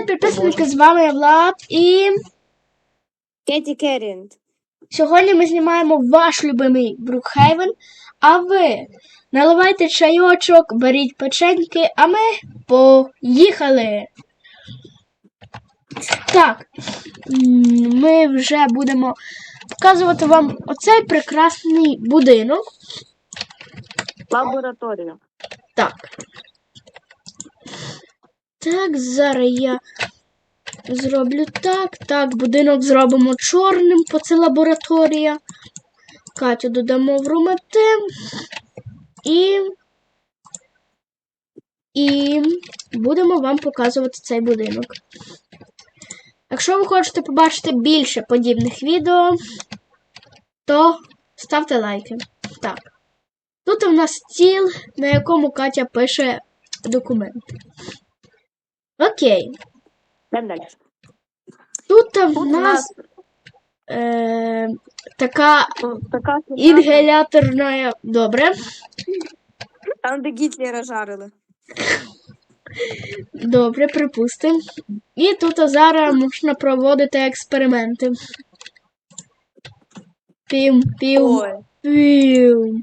Привіт, підписники! З вами я Влад і Кеті Керрінд. сьогодні ми знімаємо ваш любимий Брукхейвен. А ви наливайте чайочок, беріть печеньки, а ми поїхали. Так, ми вже будемо показувати вам оцей прекрасний будинок. Лабораторія. Так. Так, зараз я зроблю так. Так, будинок зробимо чорним, бо це лабораторія. Катю додамо в румети. І. І будемо вам показувати цей будинок. Якщо ви хочете побачити більше подібних відео, то ставте лайки. Так. Тут у нас стіл, на якому Катя пише документи. Окей. Йдемо далі. Тут в у нас е, така така кімната. Добре. там, де Гітлера жарили. Добре, припустимо. І тут зараз можна проводити експерименти. Пім, пім, Ой. пім,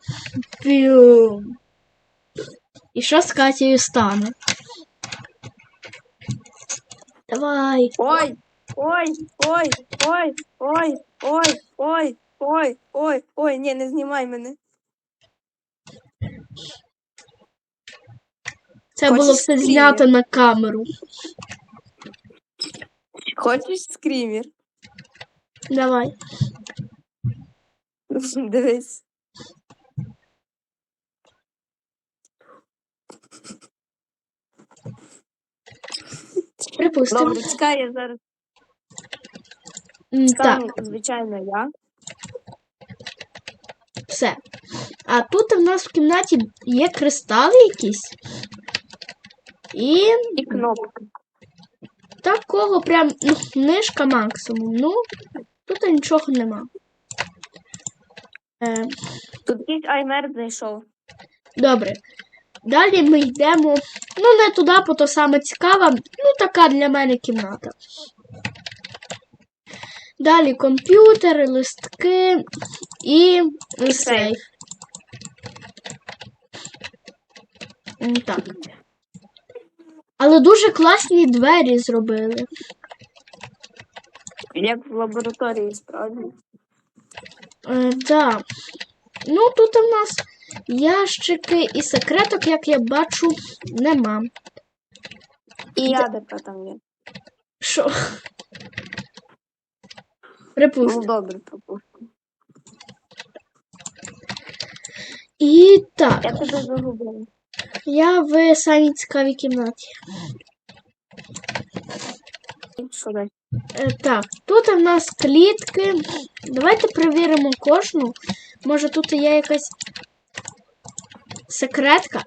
пім. І що з Катєю стане? Давай. Ой, ой, ой, ой, ой, ой, ой, ой, ой, ой, ні, не знімай мене. Це Хочеш було все знято на камеру. Хочеш скрімер? Давай. Дивись. Припустимо. Добре, чекай, я зараз М, Так, стану, звичайно, я. все. А тут в нас в кімнаті є кристали якісь. І І кнопка. такого прям ну, книжка максимум. Ну, тут нічого нема. Е, Тут якийсь аймер знайшов. добре. Далі ми йдемо. Ну, не туди, бо то саме цікава. Ну, така для мене кімната. Далі комп'ютери, листки і сейф. Так. Але дуже класні двері зробили. Як в лабораторії, справді. Е, да. Ну, тут у нас ящики і секреток, як я бачу, нема. І ядерка там є. Що? Ну, добре, пропустимо. І так, Я тебе загубила. я в самій цікавій кімнаті. Е, так, тут у нас клітки. Давайте перевіримо кожну. Може тут є якась секретка.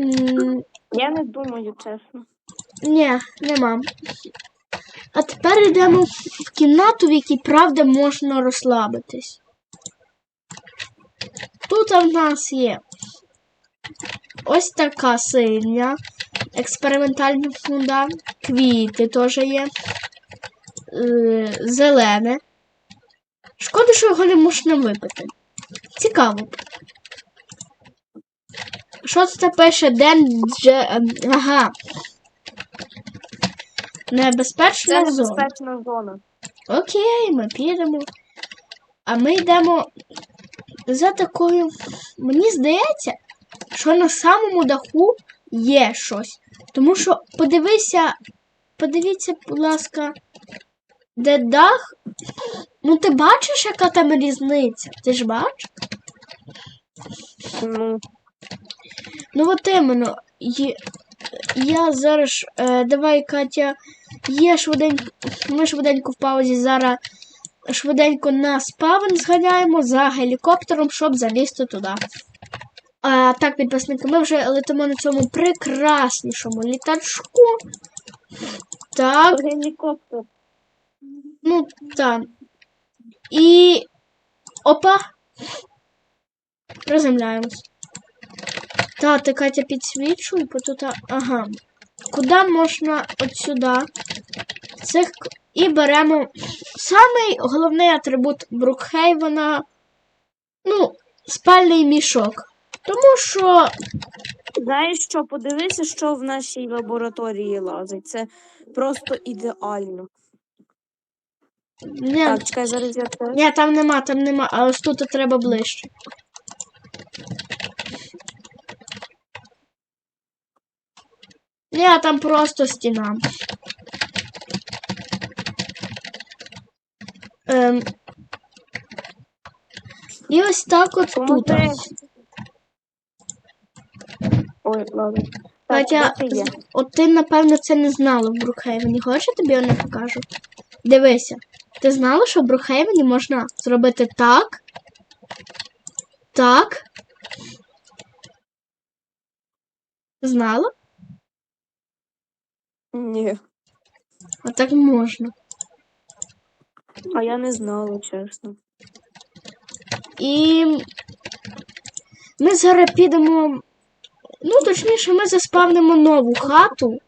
М, Я не думаю, чесно. Ні, нема. А тепер йдемо в кімнату, в якій правда можна розслабитись. Тут в нас є ось така синя, експериментальна фунда, квіти теж є, е, зелене. Шкода, що його не можна випити. Цікаво. Що це пише Ден Дже... ем, Ага. Це Небезпечна зона. небезпечна зона. Окей, ми підемо. А ми йдемо за такою. Мені здається, що на самому даху є щось. Тому що подивися, подивіться, будь ласка, де дах. Ну, ти бачиш, яка там різниця? Ти ж бачиш? Ну, Ну, от іменно. Є... Я зараз. Е, давай, Катя. Є швиденько. Ми швиденько в паузі зараз швиденько на спавн зганяємо за гелікоптером, щоб залізти туди. А, так, підписники, ми вже летимо на цьому прекраснішому літачку. Так, гелікоптер. ну так. І. Опа! Приземляємось. Та, ти Катя підсвічуй, бо тут. Ага. Куди можна от сюди? Цих і беремо самий головний атрибут Брукхейвена. Ну, спальний мішок. Тому що Знаєш що, подивися, що в нашій лабораторії лазить. Це просто ідеально. ні, Так, чекай, зараз я ні, там нема, там нема, а ось тут треба ближче. Ні, там просто стіна. Ем, і ось так от тут. Ой, ладно. Катя, от ти, напевно, це не знала в Брукхейвені. Хочеш, я тобі не покажу? Дивися. Ти знала, що в Брукхейвені можна зробити так. Так. Знала? Ні. А так можна. А я не знала, чесно. І ми зараз підемо. Ну, точніше, ми заспавнимо нову хату.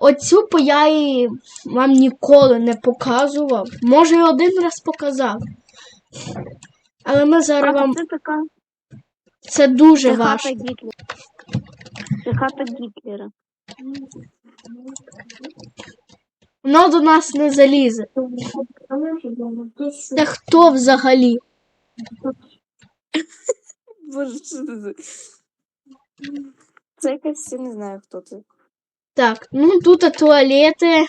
Оцю по я її вам ніколи не показував. Може, і один раз показав. Але ми зараз А вам. це така Це дуже це хата важко. Гітлера. Це хата Гітлера. Воно до нас не залізе. Це хто взагалі? Боже, що це? за- Це якась, я не знаю, хто це. Так, ну тут туалети.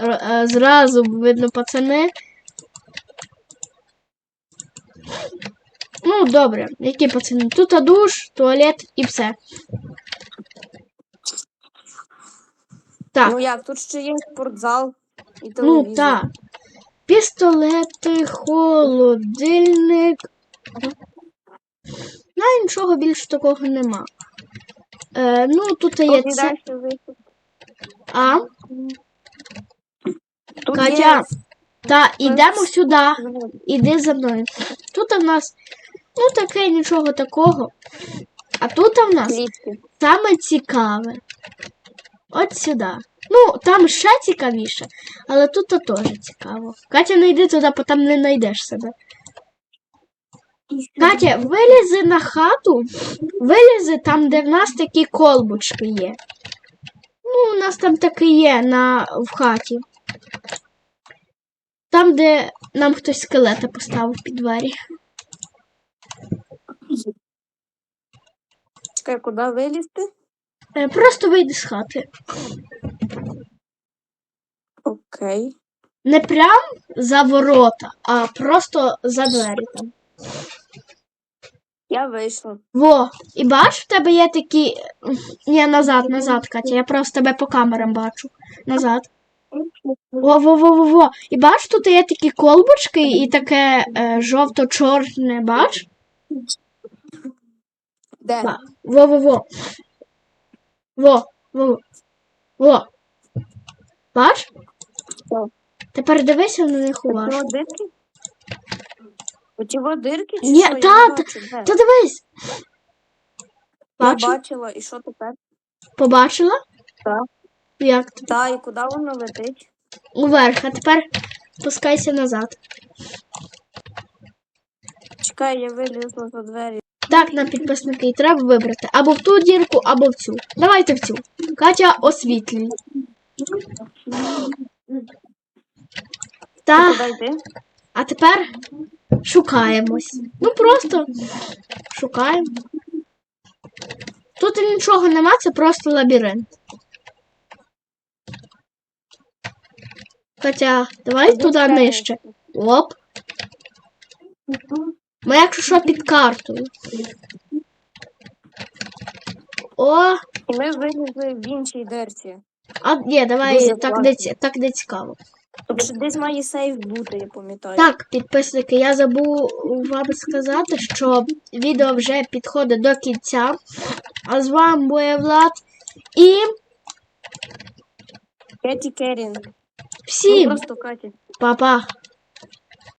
Р- е, Зразу видно пацани. Ну, добре, які пацани? Тут душ, туалет і все. Так, Ну як, тут ще є спортзал і ну так. Пістолети, холодильник. Ну, нічого більше такого нема. Е, ну, тут є Тут це. далі вихід. А, Тут Катя, є та ідемо сюди. звук. Іди за мною. Тут в нас, ну, таке нічого такого. А тут в нас клітки. саме цікаве. От сюди. Ну, там ще цікавіше, але тут то теж цікаво. Катя, не йди туди, бо там не знайдеш себе. Катя, вилізи на хату, вилізи там, де в нас такі колбочки є. Ну, у нас там таке є на, в хаті. Там, де нам хтось скелета поставив під двері. Чекай, куди вилізти? Е, Просто вийди з хати. Окей. Не прям за ворота, а просто за двері там. Я вийшла. Во, і бач, в тебе є такі. Ні, назад, назад, Катя. Я просто тебе по камерам бачу. Назад. Во, во, во, во, во. І бач, тут є такі колбочки і таке е, жовто-чорне, бач? Де? Во, во, во. Во, во. Во. Бач? Що? Тепер дивися на них уважно. дирки? Оті дирки чи Ні, що? Я та, не бачу, де? Та дивись. Я Бачила? бачила, і що тепер? Побачила? Так. Як тобі? Та, і куди воно летить? Уверх, а тепер спускайся назад. Чекай, я вилізла за двері. Так, нам підписники і треба вибрати або в ту дірку, або в цю. Давайте в цю. Катя освітлюй. Та, а тепер шукаємось. Ну просто шукаємо. Тут нічого нема, це просто лабіринт. Катя, давай туди нижче. Оп. Ми якщо що під картою. О, ми вилізли в іншій дерці. а ні, давай Дуже так ці- так де цікаво. Тобто що десь має сейф бути, я пам'ятаю. Так, підписники, я забув вам сказати, що відео вже підходить до кінця. А з вами був Влад і Кеті Керін. Ну, всім просто Катя. па-па!